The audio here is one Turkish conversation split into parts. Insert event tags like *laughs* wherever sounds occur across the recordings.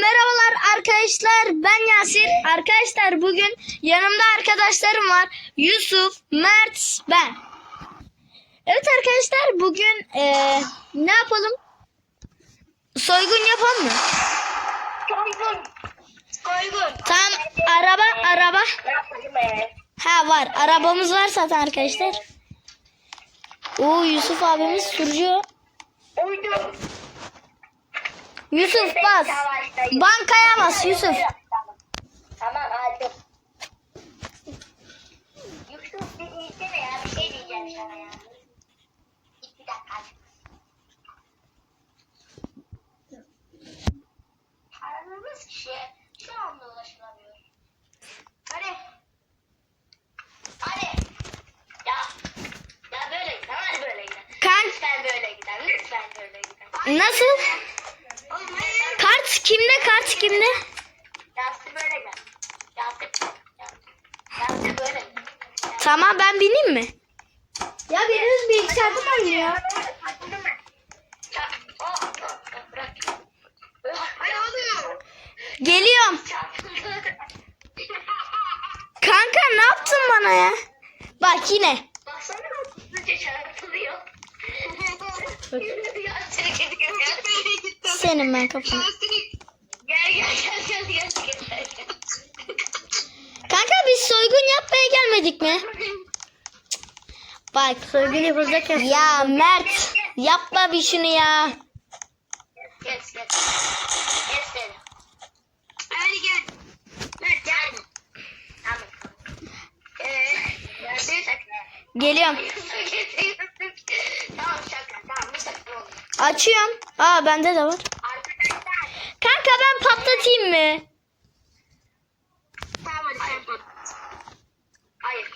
merhabalar arkadaşlar. Ben Yasir. Arkadaşlar bugün yanımda arkadaşlarım var. Yusuf, Mert, ben. Evet arkadaşlar bugün eee, ne yapalım? Soygun yapalım mı? Soygun. Soygun. Tam araba araba. Ha var. Arabamız var zaten arkadaşlar. Oo Yusuf abimiz sürücü. Uydum. Yusuf bas. Bankaya bas Yusuf. Tamam aldım. Yusuf bir insene ya bir şey diyeceğim sana ya. İki dakika. Aradığımız kişiye şu anda ulaşılamıyor. Hadi. Hadi. Ya. Ya böyle gidelim. Hadi böyle gidelim. Kan Lütfen böyle gidelim. Lütfen böyle gidelim. nasıl? Kimde? Kart kimde? Yasir böyle gel. Yasir. Yasir böyle. Tamam ben bineyim mi? Ya biriniz bilgisayarda mı oynuyor? Hayır oğlum. Geliyorum. Kanka ne yaptın bana ya? Bak yine. Baksana hızlıca çarpılıyor. Yasir gidiyor. Senin ben kafanı. Gel gel gel gel gel gel. gel. Kanka biz soygun yapmaya gelmedik mi? Bak soygun yapılacak ya. Ya Mert yapma bir şunu ya. Kes kes. Kes beni. Hadi gel. Mert gel. Tamam. Eee. Yasir şaka. Geliyorum. tamam şaka. Tamam bir şaka oldu. Açıyorum. Aa bende de var. Kanka ben patlatayım mı? Tamam hadi sen tut. Hayır.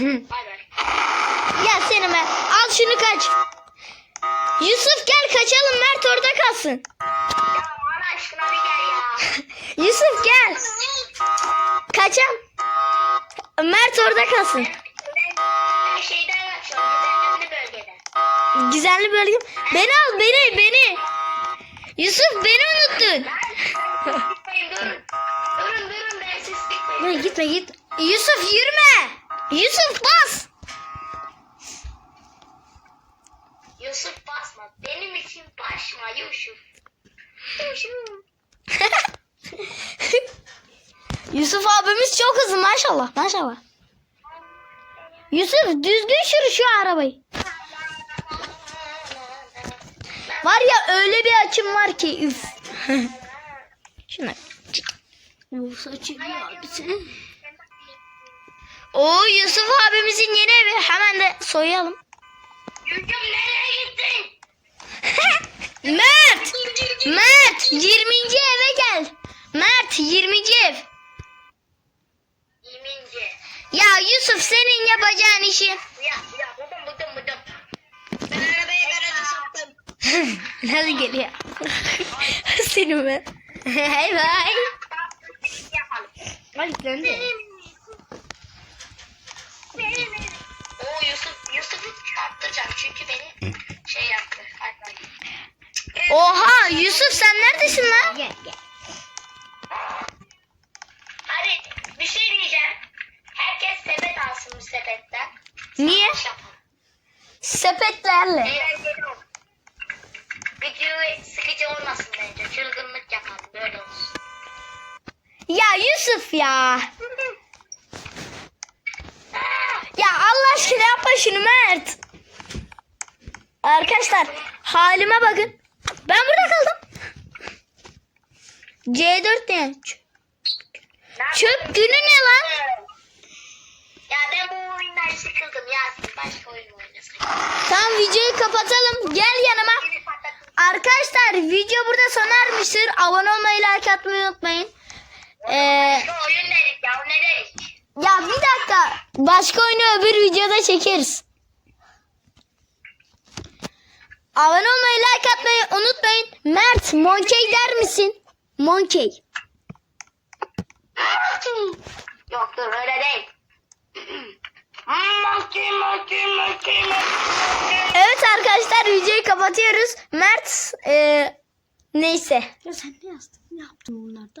Bay bay. ya senin ben. Al şunu kaç. Yusuf gel kaçalım Mert orada kalsın. Ya Allah *laughs* aşkına bir gel ya. Yusuf gel. Kaçam. Mert orada kalsın. Ben şeyden kaçıyorum. Güzelli bölgeden. Gizemli bölge. Beni al beni beni. Yusuf beni unuttun. Durun. Durun durun ben siz gitmeyin. Gitme git. Yusuf yürüme. Yusuf bas. Yusuf basma. Benim için başma Yusuf. Yusuf. *laughs* Yusuf abimiz çok hızlı maşallah maşallah. Yusuf düzgün sür şu arabayı. Var ya öyle bir açım var ki üf. *laughs* Şuna. Bu saçı abisi. Oo Yusuf abimizin yeni evi. Hemen de soyalım. Yusuf nereye gittin? *laughs* Mert! Mert! 20. eve gel. Mert 20. ev. Yemince. Ya Yusuf senin yapacağın işi. Ya ya buldum buldum buldum. Ben arabaya garajı soktum. Nasıl geliyor? Senin ben. *laughs* Hay *laughs* bay. Yapalım. Hadi çarptıracağım çünkü beni şey yaptı. Oha Yusuf sen neredesin lan? Gel gel. Hadi bir şey diyeceğim. Herkes sepet alsın bu sepetten. Niye? Sepetlerle. Eğlenceli olur. Video sıkıcı olmasın bence. Çılgınlık yapalım. Böyle olsun. Ya Yusuf ya. *laughs* Ya Allah aşkına yapma şunu Mert. Arkadaşlar halime bakın. Ben burada kaldım. C4 ne? Çöp günü ne lan? Ya ben bu oyundan sıkıldım ya. Başka oyun oynasaydım. Tamam videoyu kapatalım. Gel yanıma. Arkadaşlar video burada sona ermiştir. Abone olmayı, like atmayı unutmayın. Ee, Şu oyun dedik ya. O ne dedik? ya bir dakika. Başka oyunu öbür videoda çekeriz. Abone olmayı, like atmayı unutmayın. Mert, Monkey der misin? Monkey. Yok dur öyle değil. Monkey monkey monkey monkey. Evet arkadaşlar videoyu kapatıyoruz. Mert, e, Neyse. Ya sen ne yazdın? Ne yaptın onlarda?